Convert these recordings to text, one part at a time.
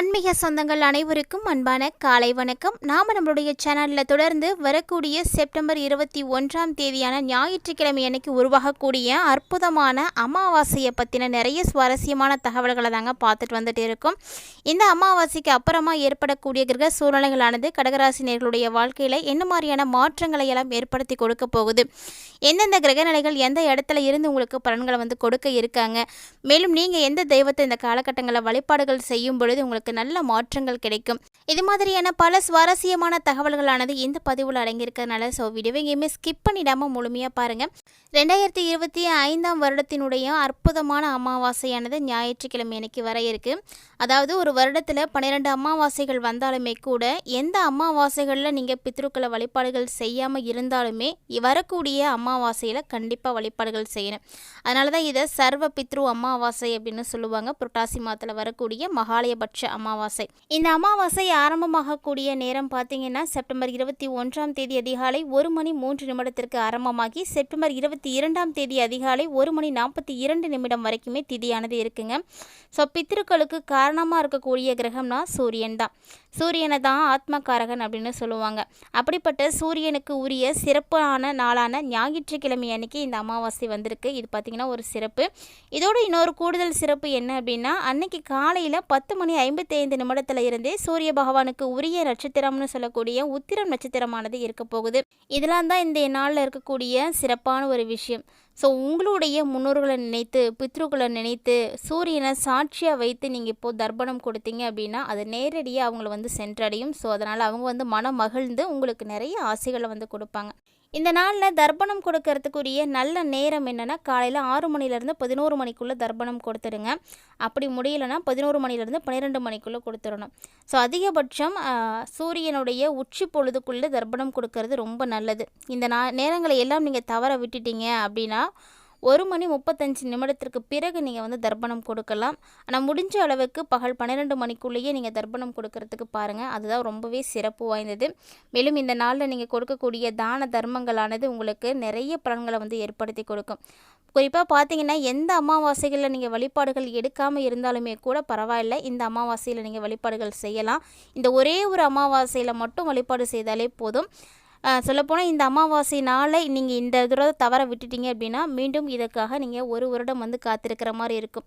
ஆன்மீக சொந்தங்கள் அனைவருக்கும் அன்பான காலை வணக்கம். நாம் நம்மளுடைய சேனலில் தொடர்ந்து வரக்கூடிய செப்டம்பர் இருபத்தி ஒன்றாம் தேதியான ஞாயிற்றுக்கிழமை அன்னைக்கு உருவாகக்கூடிய அற்புதமான அமாவாசையை பற்றின நிறைய சுவாரஸ்யமான தகவல்களை தாங்க பார்த்துட்டு வந்துட்டு இருக்கோம். இந்த அமாவாசைக்கு அப்புறமா ஏற்படக்கூடிய கிரக சூழ்நிலைகளானது கடகராசினியர்களுடைய வாழ்க்கையில் என்ன மாதிரியான மாற்றங்களை எல்லாம் ஏற்படுத்தி கொடுக்க போகுது? எந்தெந்த கிரகநிலைகள் எந்த இடத்துல இருந்து உங்களுக்கு பலன்களை வந்து கொடுக்க இருக்காங்க? மேலும் நீங்கள் எந்த தெய்வத்தை இந்த காலகட்டங்களில் வழிபாடுகள் செய்யும் பொழுது உங்களுக்கு நல்ல மாற்றங்கள் கிடைக்கும். இது மாதிரியான பல சுவாரஸ்யமான தகவல்களானது இந்த பதிவில் அடங்கியிருக்கிறதுனால ஸோ வீடியோவை எங்கேயுமே ஸ்கிப் பண்ணிடாமல் முழுமையாக பாருங்கள் ரெண்டாயிரத்தி இருபத்தி ஐந்தாம் வருடத்தினுடைய அற்புதமான அமாவாசையானது ஞாயிற்றுக்கிழமை இன்னைக்கு வர இருக்கு. அதாவது ஒரு வருடத்தில் பன்னிரெண்டு அமாவாசைகள் வந்தாலுமே கூட எந்த அமாவாசைகளில் நீங்கள் பித்ருக்களை வழிபாடுகள் செய்யாமல் இருந்தாலுமே வரக்கூடிய அமாவாசையில் கண்டிப்பாக வழிபாடுகள் செய்யணும். அதனால தான் இதை சர்வ பித்ரு அமாவாசை அப்படின்னு சொல்லுவாங்க. புரட்டாசி மாதத்தில் வரக்கூடிய மகாலயபட்ச அமாவாசை. இந்த அமாவாசை ஆரம்பமாகக்கூடிய நேரம் பார்த்தீங்கன்னா செப்டம்பர் இருபத்தி ஒன்றாம் தேதி அதிகாலை ஒரு மணி மூன்று நிமிடத்திற்கு ஆரம்பமாகி செப்டம்பர் இருபத்தி இரண்டாம் தேதி அதிகாலை ஒரு மணி நாற்பத்தி இரண்டு நிமிடம் வரைக்குமே திதியானது இருக்குங்க. ஸோ பித்ருக்களுக்கு காரணமாக இருக்கக்கூடிய கிரகம்னா சூரியன் தான். சூரியனை தான் ஆத்மகாரகன் அப்படின்னு சொல்லுவாங்க. அப்படிப்பட்ட சூரியனுக்கு உரிய சிறப்பான நாளான ஞாயிற்றுக்கிழமை அன்னைக்கு இந்த அமாவாசை வந்திருக்கு. இது பார்த்திங்கன்னா ஒரு சிறப்பு. இதோட இன்னொரு கூடுதல் சிறப்பு என்ன அப்படின்னா அன்னைக்கு காலையில் பத்து மணி ஐம்பது ஐந்து நிமிடத்தில் இருந்தே சூரிய பகவானுக்கு உரிய நட்சத்திரம்னு சொல்லக்கூடிய உத்திரம் நட்சத்திரமானது இருக்க போகுது. இதெல்லாம் தான் இந்த நாளில் இருக்கக்கூடிய சிறப்பான ஒரு விஷயம். ஸோ உங்களுடைய முன்னோர்களை நினைத்து பித்ருக்களை நினைத்து சூரியனை சாட்சியாக வைத்து நீங்கள் இப்போது தர்ப்பணம் கொடுத்தீங்க அப்படின்னா அது நேரடியாக அவங்கள வந்து சென்றடையும். ஸோ அதனால் அவங்க வந்து மனம் மகிழ்ந்து உங்களுக்கு நிறைய ஆசைகளை வந்து கொடுப்பாங்க. இந்த நாளில் தர்ப்பணம் கொடுக்கறதுக்குரிய நல்ல நேரம் என்னென்னா காலையில் ஆறு மணிலேருந்து பதினோரு மணிக்குள்ளே தர்ப்பணம் கொடுத்துருங்க அப்படி முடியலைன்னா பதினோரு மணிலேருந்து பன்னிரெண்டு மணிக்குள்ளே கொடுத்துடணும். ஸோ அதிகபட்சம் சூரியனுடைய உச்சி பொழுதுக்குள்ளே தர்ப்பணம் கொடுக்கறது ரொம்ப நல்லது. இந்த நா நேரங்களை எல்லாம் நீங்கள் தவற விட்டுட்டீங்க அப்படின்னா ஒரு மணி முப்பத்தஞ்சு நிமிடத்திற்கு பிறகு நீங்கள் வந்து தர்ப்பணம் கொடுக்கலாம். ஆனால் முடிஞ்ச அளவுக்கு பகல் பன்னிரெண்டு மணிக்குள்ளேயே நீங்கள் தர்ப்பணம் கொடுக்கறதுக்கு பாருங்கள் அதுதான் ரொம்பவே சிறப்பு வாய்ந்தது. மேலும் இந்த நாளில் நீங்கள் கொடுக்கக்கூடிய தான தர்மங்களானது உங்களுக்கு நிறைய பலன்களை வந்து ஏற்படுத்தி கொடுக்கும். குறிப்பாக பார்த்தீங்கன்னா எந்த அமாவாசைகளில் நீங்கள் வழிபாடுகள் எடுக்காமல் இருந்தாலுமே கூட பரவாயில்ல. இந்த அமாவாசையில் நீங்கள் வழிபாடுகள் செய்யலாம். இந்த ஒரே ஒரு அமாவாசையில் மட்டும் வழிபாடு செய்தாலே போதும். சொல்லப்போனால் இந்த அமாவாசை நாளை நீங்கள் இந்த தடவை தவற விட்டுட்டீங்க அப்படின்னா மீண்டும் இதற்காக நீங்கள் ஒரு வருடம் வந்து காத்திருக்கிற மாதிரி இருக்கும்.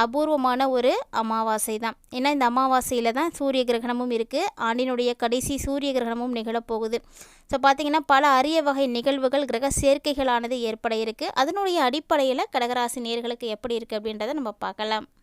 அபூர்வமான ஒரு அமாவாசை தான். ஏன்னா இந்த அமாவாசையில் தான் சூரிய கிரகணமும் இருக்குது ஆண்டினுடைய கடைசி சூரிய கிரகணமும் நிகழப்போகுது. ஸோ பார்த்திங்கன்னா பல அரிய வகை நிகழ்வுகள் கிரக சேர்க்கைகளானது ஏற்பட இருக்குது அதனுடைய அடிப்படையில் கடகராசி நேர்களுக்கு எப்படி இருக்குது அப்படின்றத நம்ம பார்க்கலாம்.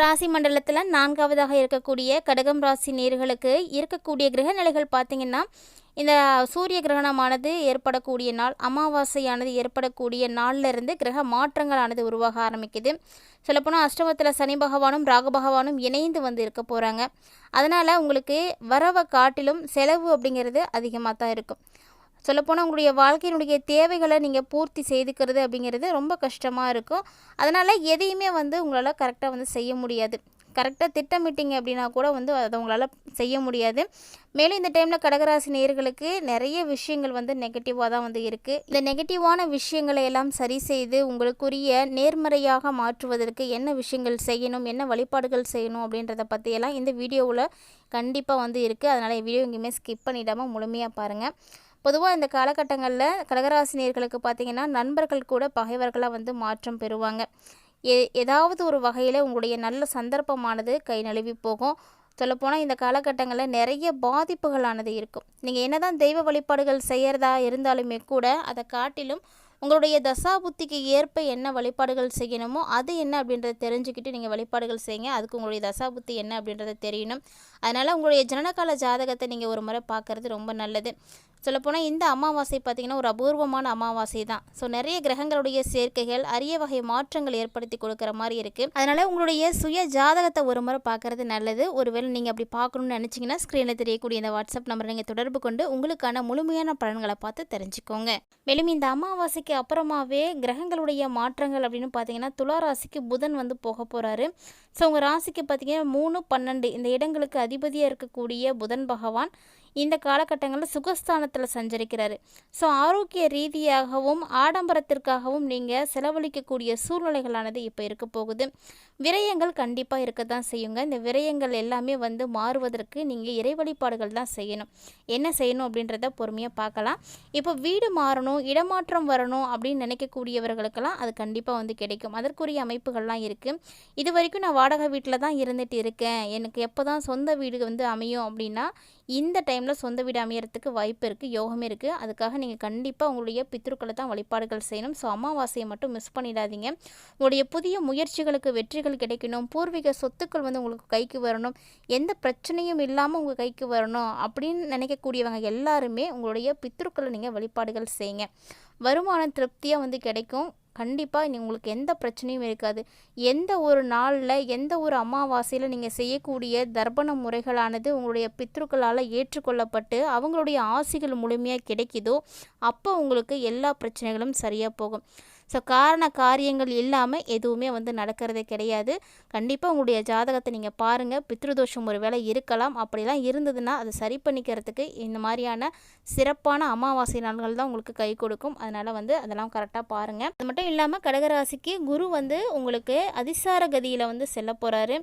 ராசி மண்டலத்தில் நான்காவதாக இருக்கக்கூடிய கடகம் ராசி நேர்களுக்கு இருக்கக்கூடிய கிரக நிலைகள் பார்த்திங்கன்னா இந்த சூரிய கிரகணமானது ஏற்படக்கூடிய நாள் அமாவாசையானது ஏற்படக்கூடிய நாளிலிருந்து கிரக மாற்றங்களானது உருவாக ஆரம்பிக்குது. சொல்லப்போனால் அஷ்டமத்தில் சனி பகவானும் ராகு பகவானும் இணைந்து வந்து இருக்க போகிறாங்க அதனால் உங்களுக்கு வரவை காட்டிலும் செலவு அப்படிங்கிறது அதிகமாக தான் இருக்கும். சொல்லப்போனால் உங்களுடைய வாழ்க்கையினுடைய தேவைகளை நீங்கள் பூர்த்தி செய்துக்கிறது அப்படிங்கிறது ரொம்ப கஷ்டமாக இருக்கும். அதனால் எதையுமே வந்து உங்களால் கரெக்டாக வந்து செய்ய முடியாது. கரெக்டாக திட்டமிட்டிங்க அப்படின்னா கூட வந்து அதை உங்களால் செய்ய முடியாது. மேலும் இந்த டைமில் கடகராசி நேர்களுக்கு நிறைய விஷயங்கள் வந்து நெகட்டிவாக தான் வந்து இருக்குது இந்த நெகட்டிவான விஷயங்களை எல்லாம் சரி செய்து உங்களுக்குரிய நேர்மறையாக மாற்றுவதற்கு என்ன விஷயங்கள் செய்யணும் என்ன வழிபாடுகள் செய்யணும் அப்படின்றத பற்றியெல்லாம் இந்த வீடியோவில் கண்டிப்பாக வந்து இருக்குது அதனால் வீடியோ எங்கேயுமே ஸ்கிப் பண்ணிடாமல் முழுமையாக பாருங்கள் பொதுவாக இந்த காலகட்டங்களில் கடகராசினியர்களுக்கு பார்த்திங்கன்னா நண்பர்கள் கூட பகைவர்களாக வந்து மாற்றம் பெறுவாங்க. ஏ ஏதாவது ஒரு வகையில் உங்களுடைய நல்ல சந்தர்ப்பமானது கை நழுவி போகும். சொல்லப்போனால் இந்த காலகட்டங்களில் நிறைய பாதிப்புகளானது இருக்கும். நீங்கள் என்னதான் தெய்வ வழிபாடுகள் செய்கிறதா இருந்தாலுமே கூட அதை காட்டிலும் உங்களுடைய தசாபுத்திக்கு ஏற்ப என்ன வழிபாடுகள் செய்யணுமோ அது என்ன அப்படின்றத தெரிஞ்சுக்கிட்டு நீங்கள் வழிபாடுகள் செய்யுங்க. அதுக்கு உங்களுடைய தசாபுத்தி என்ன அப்படின்றத தெரியணும். அதனால் உங்களுடைய ஜனனகால ஜாதகத்தை நீங்கள் ஒரு முறை பார்க்குறது ரொம்ப நல்லது. சொல்லப்போனால் இந்த அமாவாசை பார்த்திங்கன்னா ஒரு அபூர்வமான அமாவாசை தான். ஸோ நிறைய கிரகங்களுடைய சேர்க்கைகள் அரிய வகை மாற்றங்கள் ஏற்படுத்தி கொடுக்குற மாதிரி இருக்குது அதனால் உங்களுடைய சுய ஜாதகத்தை ஒரு முறை பார்க்குறது நல்லது. ஒருவேளை நீங்கள் அப்படி பார்க்கணும்னு நினச்சிங்கன்னா ஸ்க்ரீனில் தெரியக்கூடிய இந்த வாட்ஸ்அப் நம்பரை நீங்கள் தொடர்பு கொண்டு உங்களுக்கான முழுமையான பலன்களை பார்த்து தெரிஞ்சுக்கோங்க. மேலும் இந்த அமாவாசைக்கு அமாவாசைக்கு அப்புறமாவே கிரகங்களுடைய மாற்றங்கள் அப்படின்னு பார்த்தீங்கன்னா துலா ராசிக்கு புதன் வந்து போக போகிறாரு ஸோ உங்கள் ராசிக்கு பார்த்தீங்கன்னா மூணு பன்னெண்டு இந்த இடங்களுக்கு அதிபதியாக இருக்கக்கூடிய புதன் பகவான். இந்த காலகட்டங்களில் சுகஸ்தானத்தில் சஞ்சரிக்கிறாரு. ஸோ ஆரோக்கிய ரீதியாகவும் ஆடம்பரத்திற்காகவும் நீங்கள் செலவழிக்கக்கூடிய சூழ்நிலைகளானது இப்போ இருக்க போகுது. விரயங்கள் கண்டிப்பாக இருக்க தான் செய்யுங்க. இந்த விரயங்கள் எல்லாமே வந்து மாறுவதற்கு நீங்கள் இறை வழிபாடுகள் தான் செய்யணும். என்ன செய்யணும் அப்படின்றத பொறுமையாக பார்க்கலாம். இப்போ வீடு மாறணும் இடமாற்றம் வரணும் அப்படின்னு நினைக்கக்கூடியவர்களுக்கெல்லாம் அது கண்டிப்பாக வந்து கிடைக்கும். அதற்குரிய அமைப்புகள்லாம் இருக்குது இது வரைக்கும் நான் வாடகை வீட்டில் தான் இருந்துட்டு இருக்கேன். எனக்கு எப்போ தான் சொந்த வீடு வந்து அமையும் அப்படின்னா இந்த டைம் டைமில் சொந்த வீடு அமையறதுக்கு வாய்ப்பு இருக்குது யோகமே இருக்குது அதுக்காக நீங்கள் கண்டிப்பாக உங்களுடைய பித்ருக்களை தான் வழிபாடுகள் செய்யணும். ஸோ அமாவாசையை மட்டும் மிஸ் பண்ணிடாதீங்க. உங்களுடைய புதிய முயற்சிகளுக்கு வெற்றிகள் கிடைக்கணும். பூர்வீக சொத்துக்கள் வந்து உங்களுக்கு கைக்கு வரணும். எந்த பிரச்சனையும் இல்லாமல் உங்கள் கைக்கு வரணும் அப்படின்னு நினைக்கக்கூடியவங்க எல்லாருமே உங்களுடைய பித்ருக்களை நீங்கள் வழிபாடுகள் செய்யுங்க. வருமானம் திருப்தியாக வந்து கிடைக்கும். கண்டிப்பாக நீ உங்களுக்கு எந்த பிரச்சனையும் இருக்காது. எந்த ஒரு நாளில் எந்த ஒரு அமாவாசையில் நீங்கள் செய்யக்கூடிய தர்ப்பண முறைகளானது உங்களுடைய பித்ருக்களால் ஏற்றுக்கொள்ளப்பட்டு அவங்களுடைய ஆசிகள் முழுமையாக கிடைக்குதோ அப்போ உங்களுக்கு எல்லா பிரச்சனைகளும் சரியாக போகும். ஸோ காரண காரியங்கள் இல்லாமல் எதுவுமே வந்து நடக்கிறதே கிடையாது. கண்டிப்பாக உங்களுடைய ஜாதகத்தை நீங்கள் பாருங்கள் பித்ருதோஷம் ஒரு வேளை இருக்கலாம். அப்படிலாம் இருந்ததுன்னா அதை சரி பண்ணிக்கிறதுக்கு இந்த மாதிரியான சிறப்பான அமாவாசை நாள்கள் தான் உங்களுக்கு கை கொடுக்கும். அதனால் வந்து அதெல்லாம் கரெக்டாக பாருங்கள் அது மட்டும் இல்லாமல் கடகராசிக்கு குரு வந்து உங்களுக்கு அதிசார கதியில் வந்து செல்ல போகிறாரு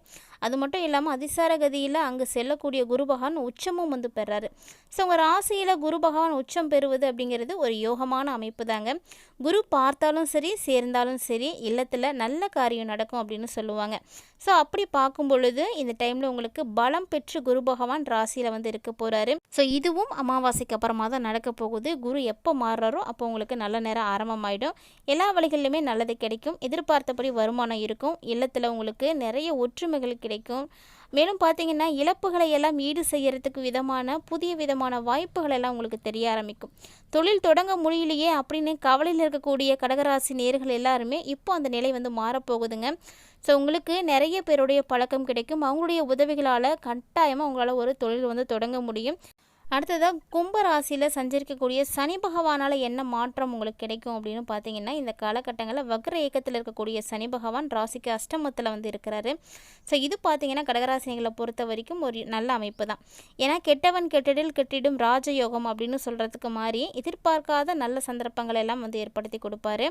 அது மட்டும் இல்லாமல் அதிசார கதியில் அங்கே செல்லக்கூடிய குரு பகவான் உச்சமும் வந்து பெறாரு. ஸோ உங்கள் ராசியில் குரு பகவான் உச்சம் பெறுவது அப்படிங்கிறது ஒரு யோகமான அமைப்பு தாங்க. குரு பார்த்தாலும் சரி சேர்ந்தாலும் சரி இல்லத்தில் நல்ல காரியம் நடக்கும் அப்படின்னு சொல்லுவாங்க. ஸோ அப்படி பார்க்கும் பொழுது இந்த டைமில் உங்களுக்கு பலம் பெற்று குரு பகவான் ராசியில் வந்து இருக்க போகிறாரு ஸோ இதுவும் அமாவாசைக்கு அப்புறமா தான் நடக்க போகுது. குரு எப்போ மாறுறாரோ அப்போ உங்களுக்கு நல்ல நேரம் ஆரம்பமாயிடும். எல்லா வழிகளிலுமே நல்லது கிடைக்கும். எதிர்பார்த்தபடி வருமானம் இருக்கும். இல்லத்தில் உங்களுக்கு நிறைய ஒற்றுமைகள் கிடைக்கும். மேலும் பார்த்தீங்கன்னா இழப்புகளை எல்லாம் ஈடு செய்யறதுக்கு விதமான புதிய விதமான வாய்ப்புகள் எல்லாம் உங்களுக்கு தெரிய ஆரம்பிக்கும். தொழில் தொடங்க முடியலையே அப்படின்னு கவலையில் இருக்கக்கூடிய கடகராசி நேர்கள் எல்லாருமே இப்போ அந்த நிலை வந்து மாறப்போகுதுங்க. ஸோ உங்களுக்கு நிறைய பேருடைய பழக்கம் கிடைக்கும். அவங்களுடைய உதவிகளால் கட்டாயமாக உங்களால் ஒரு தொழில் வந்து தொடங்க முடியும். அடுத்ததாக கும்ப ராசியில் சஞ்சரிக்கக்கூடிய சனி பகவானால் என்ன மாற்றம் உங்களுக்கு கிடைக்கும் அப்படின்னு பார்த்தீங்கன்னா இந்த காலகட்டங்களில் வக்ர இயக்கத்தில் இருக்கக்கூடிய சனி பகவான் ராசிக்கு அஷ்டமத்தில் வந்து இருக்கிறாரு. ஸோ இது பார்த்தீங்கன்னா கடகராசினிகளை பொறுத்த வரைக்கும் ஒரு நல்ல அமைப்பு தான். ஏன்னா கெட்டவன் கெட்டிடில் கெட்டிடும் ராஜயோகம் அப்படின்னு சொல்கிறதுக்கு மாதிரி எதிர்பார்க்காத நல்ல சந்தர்ப்பங்கள் எல்லாம் வந்து ஏற்படுத்தி கொடுப்பாரு.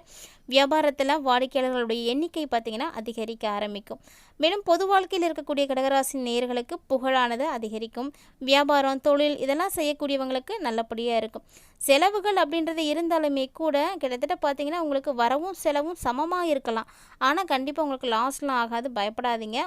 வியாபாரத்தில் வாடிக்கையாளர்களுடைய எண்ணிக்கை பார்த்தீங்கன்னா அதிகரிக்க ஆரம்பிக்கும். மேலும் பொது வாழ்க்கையில் இருக்கக்கூடிய கடகராசி நேர்களுக்கு புகழானது அதிகரிக்கும். வியாபாரம் தொழில் இதெல்லாம் செய்யக்கூடியவங்களுக்கு நல்லபடியாக இருக்கும். செலவுகள் அப்படின்றது இருந்தாலுமே கூட கிட்டத்தட்ட பார்த்தீங்கன்னா உங்களுக்கு வரவும் செலவும் சமமாக இருக்கலாம். ஆனால் கண்டிப்பாக உங்களுக்கு லாஸ்லாம் ஆகாது பயப்படாதீங்க.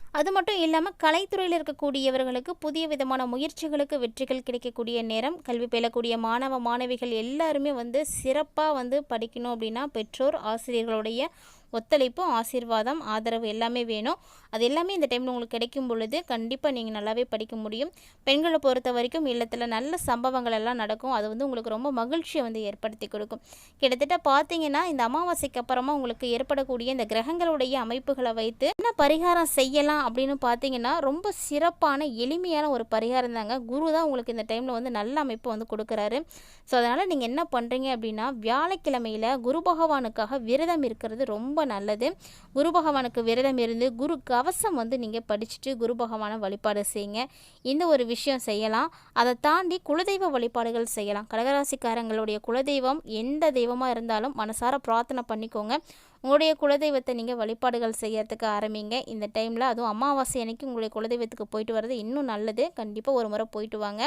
அது மட்டும் இல்லாமல் கலைத்துறையில் இருக்கக்கூடியவர்களுக்கு புதிய விதமான முயற்சிகளுக்கு வெற்றிகள் கிடைக்கக்கூடிய நேரம் கல்வி பயிலக்கூடிய மாணவ மாணவிகள் எல்லாருமே வந்து சிறப்பாக வந்து படிக்கணும் அப்படின்னா பெற்றோர் ஆசிரியர்களுடைய ஒத்துழைப்பு ஆசீர்வாதம் ஆதரவு எல்லாமே வேணும். அது எல்லாமே இந்த டைமில் உங்களுக்கு கிடைக்கும் பொழுது கண்டிப்பாக நீங்கள் நல்லாவே படிக்க முடியும். பெண்களை பொறுத்த வரைக்கும் இல்லத்தில் நல்ல சம்பவங்கள் எல்லாம் நடக்கும். அது வந்து உங்களுக்கு ரொம்ப மகிழ்ச்சியை வந்து ஏற்படுத்தி கொடுக்கும். கிட்டத்தட்ட பார்த்தீங்கன்னா இந்த அமாவாசைக்கு அப்புறமா உங்களுக்கு ஏற்படக்கூடிய இந்த கிரகங்களுடைய அமைப்புகளை வைத்து என்ன பரிகாரம் செய்யலாம் அப்படின்னு பார்த்தீங்கன்னா ரொம்ப சிறப்பான எளிமையான ஒரு பரிகாரம் தாங்க. குரு தான் உங்களுக்கு இந்த டைமில் வந்து நல்ல அமைப்பு வந்து கொடுக்குறாரு. ஸோ அதனால் நீங்கள் என்ன பண்ணுறீங்க அப்படின்னா வியாழக்கிழமையில் குரு பகவானுக்காக விரதம் இருக்கிறது ரொம்ப நல்லது. குரு பகவானுக்கு விரதம் இருந்து குரு கவசம் வந்து நீங்கள் படிச்சுட்டு குரு பகவானை வழிபாடு செய்யுங்க. இந்த ஒரு விஷயம் செய்யலாம். அதை தாண்டி குலதெய்வ வழிபாடுகள் செய்யலாம். கடகராசிக்காரங்களுடைய குலதெய்வம் எந்த தெய்வமாக இருந்தாலும் மனசார பிரார்த்தனை பண்ணிக்கோங்க. உங்களுடைய குலதெய்வத்தை நீங்கள் வழிபாடுகள் செய்யறதுக்கு ஆரம்பிங்க. இந்த டைமில் அதுவும் அமாவாசை அன்னைக்கு உங்களுடைய குலதெய்வத்துக்கு போயிட்டு வர்றது இன்னும் நல்லது. கண்டிப்பாக ஒரு முறை போயிட்டு வாங்க.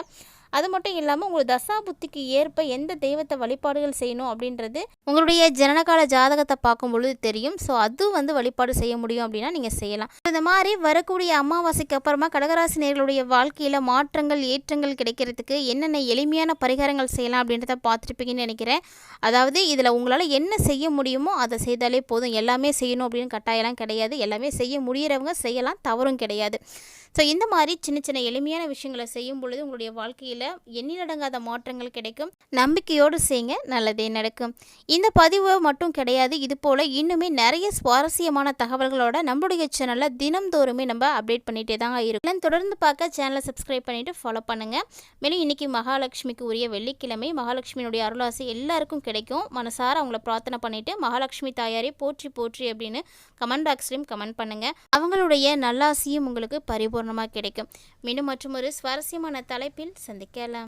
அது மட்டும் இல்லாமல் உங்களுக்கு தசா புத்திக்கு ஏற்ப எந்த தெய்வத்தை வழிபாடுகள் செய்யணும் அப்படின்றது உங்களுடைய ஜனனகால ஜாதகத்தை பார்க்கும் பொழுது தெரியும். ஸோ அது வந்து வழிபாடு செய்ய முடியும் அப்படின்னா நீங்கள் செய்யலாம். இந்த மாதிரி வரக்கூடிய அமாவாசைக்கு அப்புறமா கடகராசி நேர்களுடைய வாழ்க்கையில் மாற்றங்கள் ஏற்றங்கள் கிடைக்கிறதுக்கு என்னென்ன எளிமையான பரிகாரங்கள் செய்யலாம் அப்படின்றத பார்த்துருப்பீங்கன்னு நினைக்கிறேன். அதாவது இதில் உங்களால் என்ன செய்ய முடியுமோ அதை செய்தாலே போதும் எல்லாமே செய்யணும் அப்படின்னு கட்டாயம்லாம் கிடையாது. எல்லாமே செய்ய முடிகிறவங்க செய்யலாம் தவறும் கிடையாது. ஸோ இந்த மாதிரி சின்ன சின்ன எளிமையான விஷயங்களை செய்யும் பொழுது உங்களுடைய வாழ்க்கையில் எண்ணிலடங்காத மாற்றங்கள் கிடைக்கும். நம்பிக்கையோடு செய்யுங்க நல்லதே நடக்கும். இந்த பதிவு மட்டும் கிடையாது இது போல் இன்னுமே நிறைய சுவாரஸ்யமான தகவல்களோட நம்மளுடைய சேனலில் தினம்தோறுமே நம்ம அப்டேட் பண்ணிகிட்டே தான் இருக்கும். தொடர்ந்து பார்க்க சேனலை சப்ஸ்கிரைப் பண்ணிவிட்டு ஃபாலோ பண்ணுங்கள் மேலும் இன்றைக்கி மகாலட்சுமிக்கு உரிய வெள்ளிக்கிழமை மகாலட்சுமியினுடைய அருளாசி எல்லாருக்கும் கிடைக்கும். மனசார அவங்கள பிரார்த்தனை பண்ணிவிட்டு மகாலட்சுமி தாயாரி போற்றி போற்றி அப்படின்னு கமெண்ட் பாக்ஸ்லையும் கமெண்ட் பண்ணுங்கள் அவங்களுடைய நல்லாசியும் உங்களுக்கு பரிபூர்ணமாக கிடைக்கும். மீண்டும் மற்றும் ஒரு சுவாரஸ்யமான தலைப்பில் சந்திக்கலாம்.